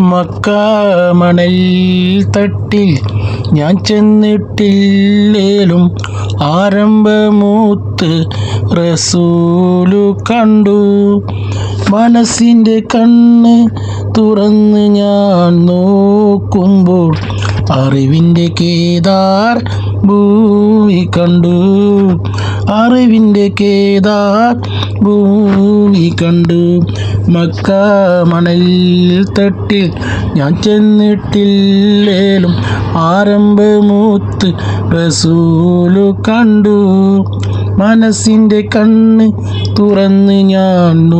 Mecca മണൽ തട്ടിൽ ഞാൻ ചെന്നിട്ടില്ലേലും ആരംഭമൂത്ത് റസൂലു കണ്ടു. മനസ്സിന്റെ കണ്ണ് തുറന്ന് ഞാൻ നോക്കുമ്പോൾ അറിവിന്റെ കേദാർ ഭൂമി കണ്ടു. അറിവിന്റെ കേദാർ ഭൂമി കണ്ടു. മക്ക മണൽ തട്ടിൽ ഞാൻ ചെന്നിട്ടില്ലേലും ആരംഭമൂത്ത് റസൂലു കണ്ടു. മനസ്സിന്റെ കണ്ണ് തുറന്ന് ഞാൻ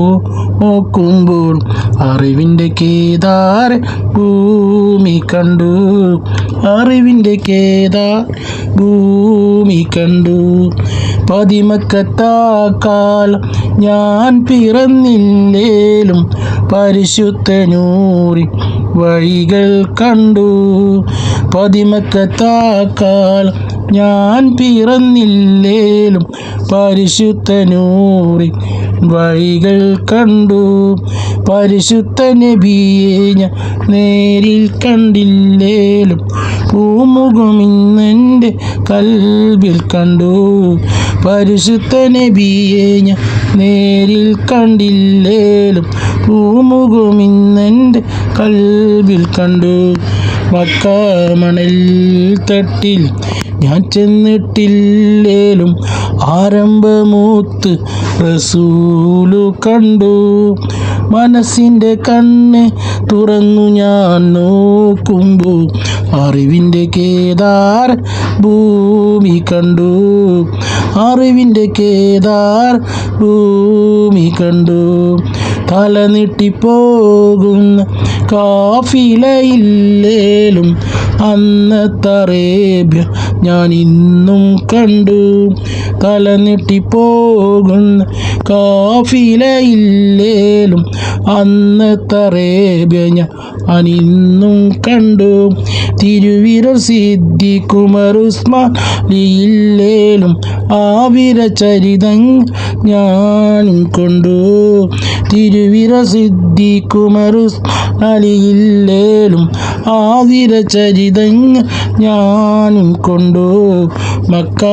നോക്കുമ്പോൾ അറിവിന്റെ കേദാർ ഭൂമി കണ്ടു. അറിവിന്റെ കേദാർ ഭൂമി കണ്ടു. പതിമക്കത്താക്കാൽ ഞാൻ പിറന്നില്ലേലും പരിശുദ്ധ പരിശുദ്ധനൂറി വഴികൾ കണ്ടു. പതിമക്കത്താക്കാൽ ഞാൻ പിറന്നില്ലേലും പരിശുദ്ധ പരിശുദ്ധനൂറി വഴികൾ കണ്ടു. പരിശുദ്ധ നബിയെ ഞാൻ നേരിൽ കണ്ടില്ലേലും പൂമുഖമിന്നെന്റെ കൽബിൽ കണ്ടു. പരിശുദ്ധ നബിയെ ഞാൻ നേരിൽ കണ്ടില്ലേലും പൂമുഖമിന്നെന്റെ കൽബിൽ കണ്ടു. മക്കാമണൽ തട്ടിൽ ഞാൻ ചെന്നിട്ടില്ലേലും ആരംഭമൂത്ത് റസൂലു കണ്ടു. മനസ്സിന്റെ കണ്ണ് തുറന്നു ഞാൻ നോക്കുമ്പോൾ അറിവിന്റെ കേദാർ ഭൂമി കണ്ടു. അറിവിന്റെ കേദാർ ഭൂമി കണ്ടു. തല നീട്ടിപ്പോകുന്ന കാഫിലയില്ലേലും അന്നത്തറേബ്യ ഞാൻ ഇന്നും കണ്ടു. തല നീട്ടിപ്പോകുന്ന കാഫിലയില്ലേലും അന്നത്തറേബ്യ ഞാൻ ഇന്നും കണ്ടു. തിരുവിരൽ സിദ്ധി കുമറുസ്മാലിയില്ലേലും ആവിര ചരിതം ഞാനും കൊണ്ടു. തിരുവിര സിദ്ധി അലിയില്ലേലും ആവിര ചരിത ഞാനും കൊണ്ടു. മക്ക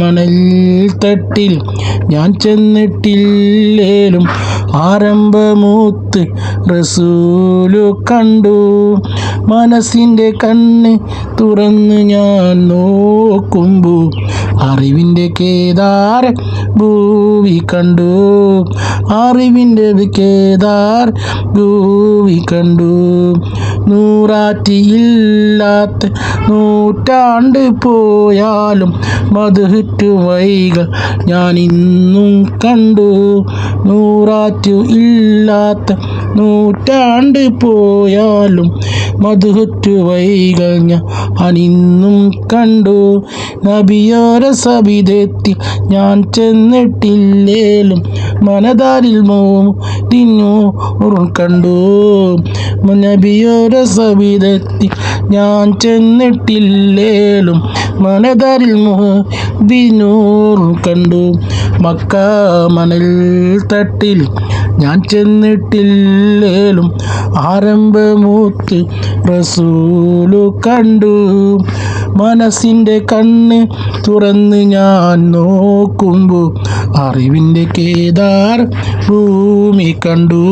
മണൽ തട്ടിൽ ഞാൻ ചെന്നിട്ടില്ലേലും ആരംഭമൂത്ത് റസൂലു കണ്ടു. മനസ്സിന്റെ കണ്ണ് തുറന്ന് ഞാൻ നോക്കുമ്പോ. അറിവിന്റെ കേദാർ ഭൂവി കണ്ടു. അറിവിന്റെ കേദാർ ഭൂവി കണ്ടു. നൂറാറ്റിയില്ലാത്ത നൂറ്റാണ്ട് പോയാലും മധുഹുറ്റു വൈകൾ ഞാൻ ഇന്നും കണ്ടു. നൂറാറ്റു ഇല്ലാത്ത നൂറ്റാണ്ട് പോയാലും മധുഹുറ്റു വൈകൾ ഞാൻ അനിന്നും കണ്ടു. നബിയോര സബിതെത്തി ഞാൻ ചെന്നിട്ടില്ലേലും മനതാരിൽ മോതിന്നു കണ്ടു. നബിയോര സബിതെത്തി ഞാൻ ചെന്നിട്ടില്ലേലും മനതാരിൽ മോതിനൂർ കണ്ടു. മക്ക മണൽ തട്ടിൽ ഞാൻ ചെന്നിട്ടില്ലേലും ആരംഭമൂത്ത് റസൂലു കണ്ടു. മനസ്സിന്റെ കണ്ണ് തുറന്ന് ഞാൻ നോക്കുമ്പോൾ അറിവിന്റെ കേദാർ ഭൂമി കണ്ടു.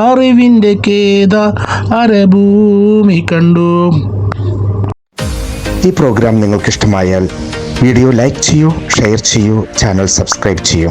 അറിവിന്റെ കേദാർ അരഭൂമി കണ്ടു. ഈ പ്രോഗ്രാം നിങ്ങൾക്ക് ഇഷ്ടമായാൽ വീഡിയോ ലൈക്ക് ചെയ്യൂ ഷെയർ ചെയ്യൂ ചാനൽ സബ്സ്ക്രൈബ് ചെയ്യൂ.